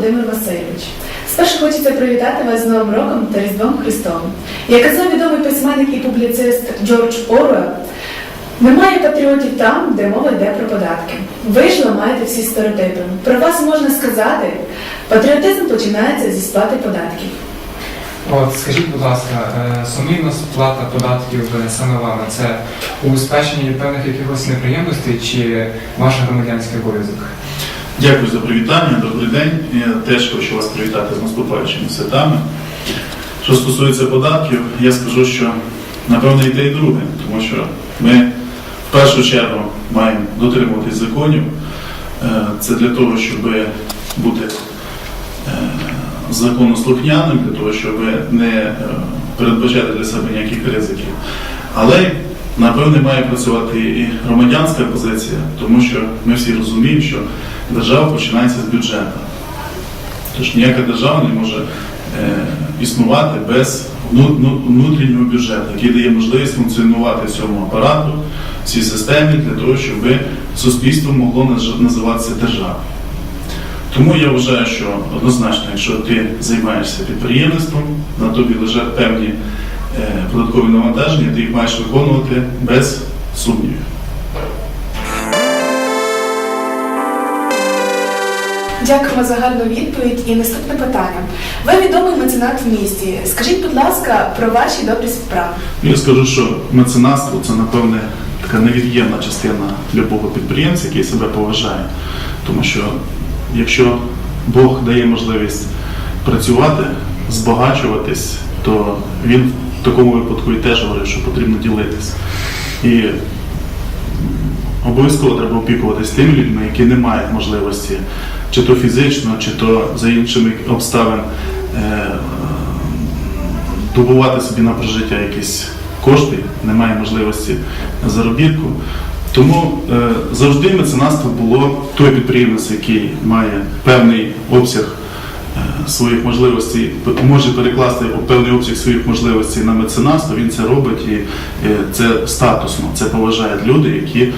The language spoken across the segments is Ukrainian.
Володимир Васильович. Спершу хочеться привітати вас з Новим роком та Різдвом Христовим. Як казав відомий письменник і публіцист Джордж Оруел, немає патріотів там, де мова йде про податки. Ви ж ламаєте всі стереотипи. Про вас можна сказати, патріотизм починається зі сплати податків. От скажіть, будь ласка, е, сумлінна сплата податків е, саме вами це убезпечення від певних якихось неприємностей чи ваш громадянський обов'язок? Дякую за привітання, добрий день. Я теж хочу вас привітати з наступаючими святами. Що стосується податків, я скажу, що напевно і те, і друге, тому що ми в першу чергу маємо дотримуватись законів. Е, Це для того, щоб бути е, законослухняним, для того, щоб не е, передбачати для себе ніяких ризиків. Але напевне має працювати і громадянська позиція, тому що ми всі розуміємо, що держава починається з бюджету. Тож ніяка держава не може е, існувати без вну- внутрішнього бюджету, який дає можливість функціонувати цьому апарату, цій системі для того, щоб суспільство могло називатися державою. Тому я вважаю, що однозначно, якщо ти займаєшся підприємництвом, на тобі лежать певні податкові навантаження, ти їх маєш виконувати без сумнівів. Дякуємо за гарну відповідь. І наступне питання. Ви відомий меценат в місті. Скажіть, будь ласка, про ваші добрі справи. Я скажу, що меценатство це, напевне, така невід'ємна частина любого підприємця, який себе поважає. Тому що якщо Бог дає можливість працювати, збагачуватись, то він в такому випадку і теж говорить, що потрібно ділитись. І обов'язково треба опікуватись тими людьми, які не мають можливості, чи то фізично, чи то за іншими обставин е, добувати собі на прожиття якісь кошти, немає можливості заробітку. Тому е, завжди меценатство було той підприємець, який має певний обсяг своїх можливостей, може перекласти певний обсяг своїх можливостей на меценатство, він це робить і це статусно, це поважають люди, які е,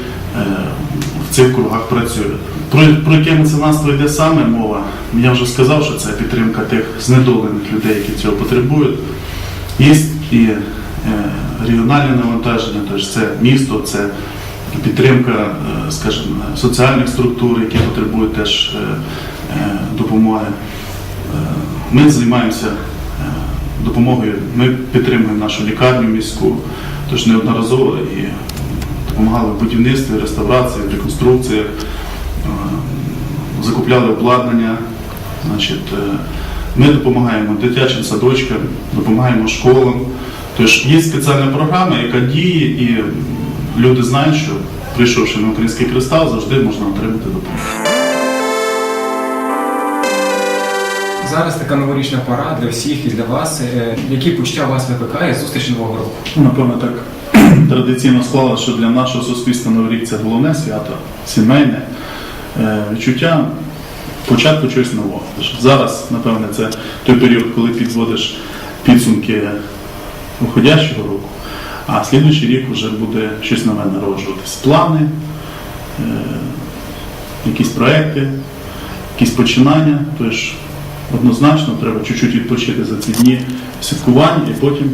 в цих кругах працюють. Про, про яке меценатство йде саме мова? Я вже сказав, що це підтримка тих знедолених людей, які цього потребують. Є і е, регіональне навантаження, тобто це місто, це підтримка, е, скажімо, соціальних структур, які потребують теж допомоги. Ми займаємося е, допомогою, ми підтримуємо нашу лікарню міську, тож неодноразово і допомагали в будівництві, реставрації, реконструкціях, е, закупляли обладнання. Е, ми допомагаємо дитячим садочкам, допомагаємо школам. Тож є спеціальна програма, яка діє, і люди знають, що прийшовши на український кристал, завжди можна отримати допомогу. Зараз така новорічна пора для всіх і для вас. Е, Які почуття вас викликає зустріч нового року? Ну, Напевно, так традиційно склалося, що для нашого суспільства Новий рік це головне свято, сімейне е, відчуття початку чогось нового. Зараз, напевне, це той період, коли підводиш підсумки виходящого року, а слідуючий рік вже буде щось нове народжуватись. Плани, е, якісь проекти, якісь починання. Тож однозначно треба чуть-чуть відпочити за ці дні святкування і потім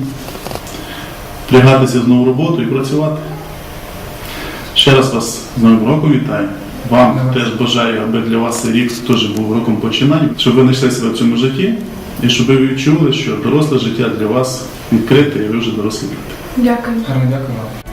впрягатися знову роботу і працювати. Ще раз вас з Новим роком вітаю. Вам теж бажаю, аби для вас цей рік теж був роком починань, щоб ви знайшли себе в цьому житті і щоб ви відчули, що доросле життя для вас відкрите і ви вже дорослі люди. Дякую. Гарно дякую вам.